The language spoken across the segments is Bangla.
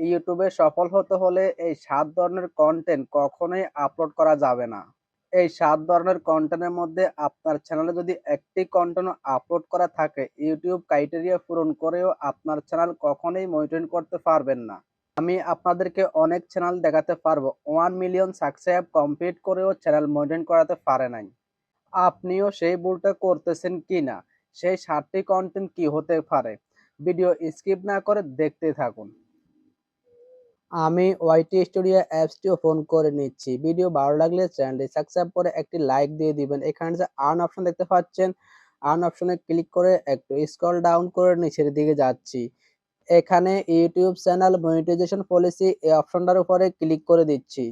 ইউটিউবে সফল হতে হলে এই সাত ধরনের কন্টেন্ট কখনোই আপলোড করা যাবে না। এই সাত ধরনের কন্টেন্টের মধ্যে আপনার চ্যানেলে যদি একটি কন্টেন্ট আপলোড করা থাকে, ইউটিউব ক্রাইটেরিয়া পূরণ করেও আপনার চ্যানেল কখনোই মনিটরিং করতে পারবেন না। আমি আপনাদেরকে অনেক চ্যানেল দেখাতে পারব ওয়ান মিলিয়ন সাবস্ক্রাইব কমপ্লিট করেও চ্যানেল মনিটরিং করাতে পারে নাই। আপনিও সেই ভুলটা করতেছেন কি না সেই সাতটি কন্টেন্ট কি হতে পারে ভিডিও স্কিপ না করে দেখতে থাকুন। আমি ওয়াইটি স্টুডিও অ্যাপসটি ওপেন করে নিচ্ছি। ভিডিও ভালো লাগলে চ্যানেলটি সাবস্ক্রাইব করে একটি লাইক দিয়ে দিবেন। এখানে যে আর্ন অপশন দেখতে পাচ্ছেন, আর্ন অপশনে ক্লিক করে একটু স্ক্রল ডাউন করে নিচের দিকে যাচ্ছি। এখানে ইউটিউব চ্যানেল মনিটাইজেশন পলিসি এই অপশনটার উপরে ক্লিক করে দিচ্ছি।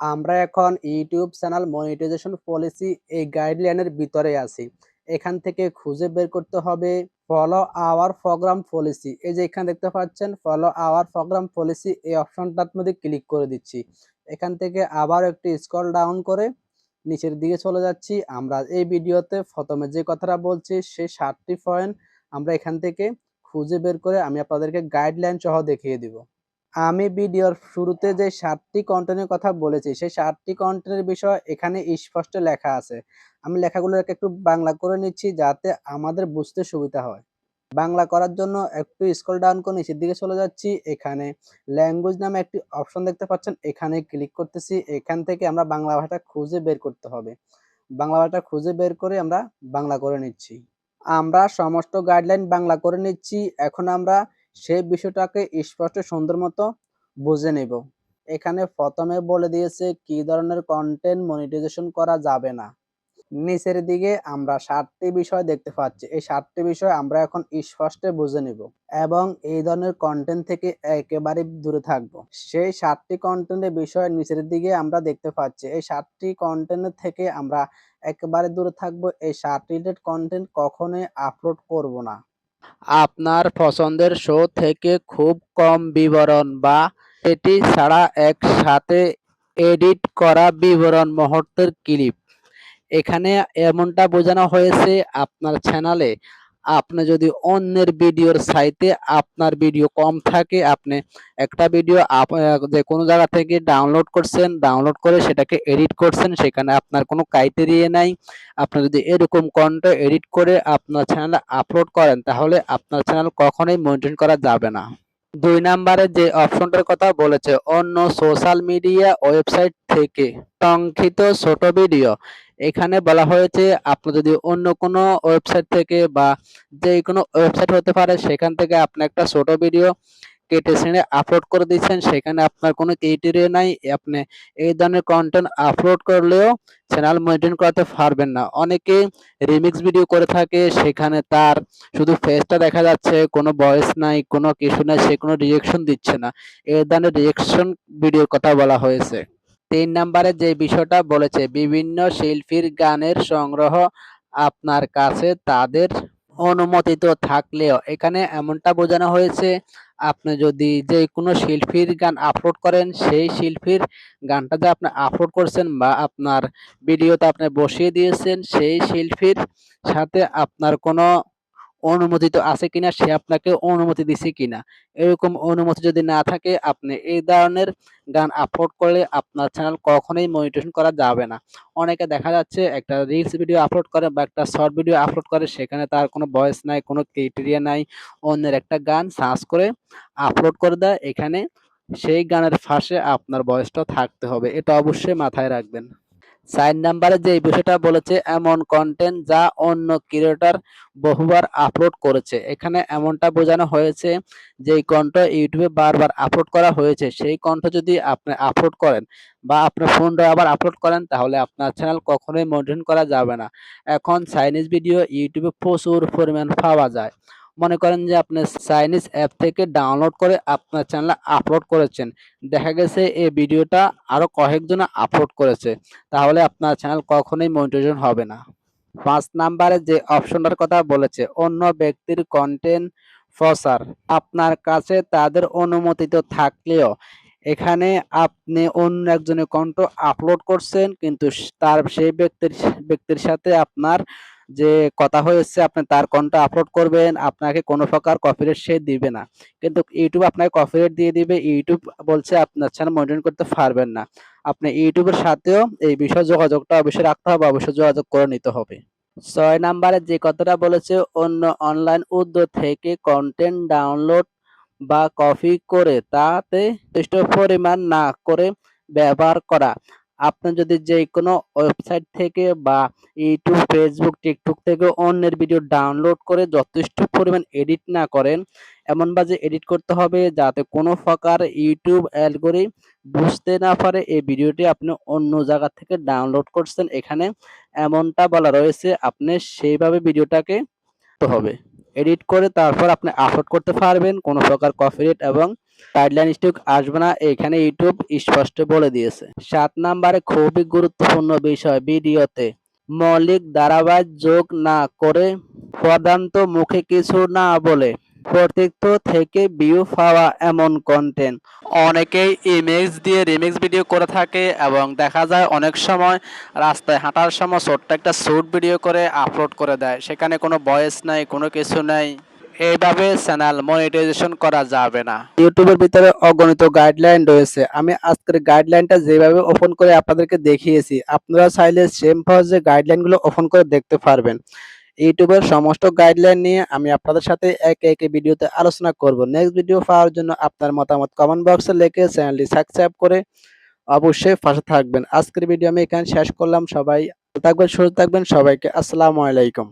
আমরা এখন ইউটিউব চ্যানেল মনিটাইজেশন পলিসি এই গাইডলাইনের ভিতরে আছি। এখান থেকে খুঁজে বের করতে হবে। ফলো আওয়ার প্রোগ্রাম পলিসি এই যে এখানে দেখতে পাচ্ছেন ফলো আওয়ার প্রোগ্রাম পলিসি এই অপশনটার মধ্যে ক্লিক করে দিচ্ছি। এখান থেকে আবার একটি স্ক্রল ডাউন করে নিচের দিকে চলে যাচ্ছি। আমরা এই ভিডিওতে প্রথমে যে কথাটা বলছি সেই সাতটি পয়েন্ট আমরা এখান থেকে খুঁজে বের করে আমি আপনাদেরকে গাইডলাইন সহ দেখিয়ে দিব। আমি ভিডিওর শুরুতে যে সাতটি কন্টেন্টের কথা বলেছি, সেই সাতটি কন্টেন্টের বিষয় এখানে স্পষ্ট লেখা আছে। আমি লেখাগুলোকে একটু বাংলা করে নিচ্ছি যাতে আমাদের বুঝতে সুবিধা হয়। বাংলা করার জন্য একটু স্ক্রল ডাউন করে নিচের দিকে চলে যাচ্ছি। এখানে ল্যাঙ্গুয়েজ নামে একটি অপশন দেখতে পাচ্ছেন। এখানে ক্লিক করতেছি। এখান থেকে আমরা বাংলা ভাষাটা খুঁজে বের করতে হবে। বাংলা ভাষাটা খুঁজে বের করে আমরা বাংলা করে নিচ্ছি। আমরা সমস্ত গাইডলাইন বাংলা করে নিচ্ছি। এখন আমরা সেই বিষয়টাকে স্পষ্ট সুন্দর মতো বুঝে নেব। এখানে প্রথমে বলে দিয়েছে কি ধরনের কন্টেন্ট মনিটাইজেশন করা যাবে না। নিচের দিকে আমরা সাতটি বিষয় দেখতে পাচ্ছি। এই সাতটি বিষয় আমরা এখন স্পষ্টে বুঝে নিব এবং এই ধরনের কন্টেন্ট থেকে একেবারে দূরে থাকব। সেই সাতটি কন্টেন্টের বিষয় নিচের দিকে আমরা দেখতে পাচ্ছি। এই সাতটি কন্টেন্টের থেকে আমরা একেবারে দূরে থাকব। এই সাত রিলেটেড কন্টেন্ট কখনোই আপলোড করব না। আপনার পছন্দের শো থেকে খুব কম বিবরণ বা এটি ছাড়া একসাথে এডিট করা বিবরণ মুহূর্তের ক্লিপ এখানে এমনটা বোঝানো হয়েছে আপনার চ্যানেলে আপনি যদি অন্যের ভিডিওর সাইতে আপনার ভিডিও কম থাকে, আপনি একটা ভিডিও যে কোনো জায়গা থেকে ডাউনলোড করছেন ডাউনলোড করে সেটাকে এডিট করছেন, সেখানে আপনার কোনো ক্রাইটেরিয়া নাই। আপনি যদি এরকম কন্টেন্ট এডিট করে আপনার চ্যানেলে আপলোড করেন, তাহলে আপনার চ্যানেল কখনোই মেনটেন করা যাবে না। দুই নম্বরে যে অপশনটার কথা বলেছে, অন্য সোশ্যাল মিডিয়া ওয়েবসাইট থেকে। সংক্ষিপ্ত ছোট ভিডিও এখানে বলা হয়েছে, আপনি যদি অন্য কোনো ওয়েবসাইট থেকে বা যে কোনো ওয়েবসাইট হতে পারে, সেখান থেকে আপনি একটা ছোট ভিডিও কেটে ছেড়ে আপলোড করে দিচ্ছেন। সেখানে আপনার কোনো ক্রাইটেরিয়া নাই, আপনি এই ধরনের কন্টেন্ট আপলোড করলেও চ্যানেল মেনটেন করতে পারবেন না। অনেকে রিমিক্স ভিডিও করে থাকে, সেখানে তার শুধু ফেসটা দেখা যাচ্ছে, কোনো ভয়েস নাই, কোনো কিছু নাই, সে কোনো রিয়েকশন দিচ্ছে না। এই ধরনের রিয়েকশন ভিডিওর কথা বলা হয়েছে। তিন নম্বরে যে বিষয়টা বলেছে, বিভিন্ন শিল্পীর গানের সংগ্রহ আপনার কাছে তাদের অনুমোদিত থাকলেও, এখানে এমনটা বোঝানো হয়েছে, আপনি যদি যে কোনো শিল্পীর গান আপলোড করেন, সেই শিল্পীর গানটা যে আপনি আপলোড করছেন বা আপনার ভিডিওতে আপনি বসিয়ে দিয়েছেন, সেই শিল্পীর সাথে আপনার কোনো অনুমোদিত আছে কিনা, সে আপনাকে অনুমতি দিছে কিনা। এরকম অনুমতি যদি না থাকে, আপনি এই ধরনের গান আপলোড করলে আপনার চ্যানেল কখনোই মনিটেশন করা যাবে না। অনেকে দেখা যাচ্ছে একটা রিলস ভিডিও আপলোড করে বা একটা শর্ট ভিডিও আপলোড করে, সেখানে তার কোনো ভয়েস নাই, কোনো ক্রাইটেরিয়া নাই, অন্যের একটা গান সার্চ করে আপলোড করে দেয়, এখানে সেই গানের ফাঁসে আপনার ভয়েসটা থাকতে হবে। এটা অবশ্যই মাথায় রাখবেন। চার নাম্বারে যে বিষয়টা বলেছে, এমন কন্টেন্ট যা অন্য ক্রিয়েটর বহুবার আপলোড করেছে। এখানে এমনটা বোঝানো হয়েছে যে কণ্ঠ ইউটিউবে বারবার আপলোড করা হয়েছে, সেই কণ্ঠ যদি আপনি আপলোড করেন বা আপনার ফোনটা আবার আপলোড করেন, তাহলে আপনার চ্যানেল কখনোই মেনটেন করা যাবে না। এখন চাইনিজ ভিডিও ইউটিউবে প্রচুর পরিমাণ পাওয়া যায়। মনে করেন যে আপনি চাইনিজ অ্যাপ থেকে ডাউনলোড করে আপনার চ্যানেলে আপলোড করেছেন। দেখা গেছে এই ভিডিওটা আরও কয়েকজন আপলোড করেছে। তাহলে আপনার চ্যানেল কখনোই মনিটাইজেশন হবে না। পাঁচ নাম্বারে যে অপশনটার কথা বলেছে, অন্য ব্যক্তির কন্টেন্ট প্রচার। আপনার কাছে তাদের অনুমোদিত থাকলেও এখানে আপনি অন্য একজনের কন্ট আপলোড করছেন, কিন্তু তার সেই ব্যক্তির ব্যক্তির সাথে আপনার যে কথা হয়েছে, আপনি তার কন্টেন্ট আপলোড করবেন, আপনাকে কোনো প্রকার কপিরাইট সে দিবে না। কিন্তু ইউটিউব আপনাকে কপিরাইট দিয়ে দিবে ইউটিউব বলছে আপনার চ্যানেল মনিটরিং করতে পারবেন না। আপনি ইউটিউবের সাথেও এই বিষয়ে যোগাযোগটা অবশ্যই রাখতে হবে, অবশ্যই যোগাযোগ করে নিতে হবে। ছয় নাম্বারে যে কথাটা বলেছে, অন্য অনলাইন উদ্যোগ থেকে কন্টেন্ট ডাউনলোড বা কপি করে তাতে যথেষ্ট পরিমাণ না করে ব্যবহার করা। আপনি যদি যে কোনো ওয়েবসাইট থেকে বা ইউটিউব ফেসবুক টিকটক থেকে অন্যের ভিডিও ডাউনলোড করে যথেষ্ট পরিমাণ এডিট না করেন, এমন বাজে এডিট করতে হবে যাতে কোনো প্রকার ইউটিউব অ্যালগোরিদম বুঝতে না পারে এই ভিডিওটি আপনি অন্য জায়গা থেকে ডাউনলোড করছেন এখানে, এমনটা বলা রয়েছে, আপনি সেইভাবে ভিডিওটাকে হবে। এডিট করে তারপর আপনি আপলোড করতে পারবেন কোনো প্রকার কপিরাইট এবং গাইডলাইন স্ট্রিক আসবে না, এখানে ইউটিউব স্পষ্ট বলে দিয়েছে। সাত নাম্বারে খুবই গুরুত্বপূর্ণ বিষয় ভিডিওতে, মৌলিক ধারাবাহিক যোগ না করে প্রধানত মুখে কিছু না বলে প্রত্যেক থেকে ভিউ পাওয়া এমন কন্টেন্ট অনেকেই ইমেজ দিয়ে রিমিক্স ভিডিও করে থাকে এবং দেখা যায় অনেক সময় রাস্তায় হাঁটার সময় ছোট্ট একটা শুট ভিডিও করে আপলোড করে দেয়। সেখানে কোনো ভয়েস নাই, কোনো কিছু নাই। এইভাবে চ্যানেল মনিটাইজেশন করা যাবে না। ইউটিউবের ভিতরে অগণিত গাইডলাইন রয়েছে। আমি আজকের গাইডলাইনটা যেভাবে ওপেন করে আপনাদেরকে দেখিয়েছি, আপনারা চাইলে সেম সহজে গাইডলাইনগুলো ওপেন করে দেখতে পারবেন। ইউটিউবের সমস্ত গাইডলাইন নিয়ে আমি আপনাদের সাথে একে একে ভিডিওতে আলোচনা করব। নেক্সট ভিডিও পাওয়ার জন্য আপনার মতামত কমেন্ট বক্সে লিখে চ্যানেলটি সাবস্ক্রাইব করে অবশ্যই পাশে থাকবেন। আজকের ভিডিও আমি এখানে শেষ করলাম। সবাই থাকবেন, সুস্থ থাকবেন। সবাইকে আসসালামু আলাইকুম।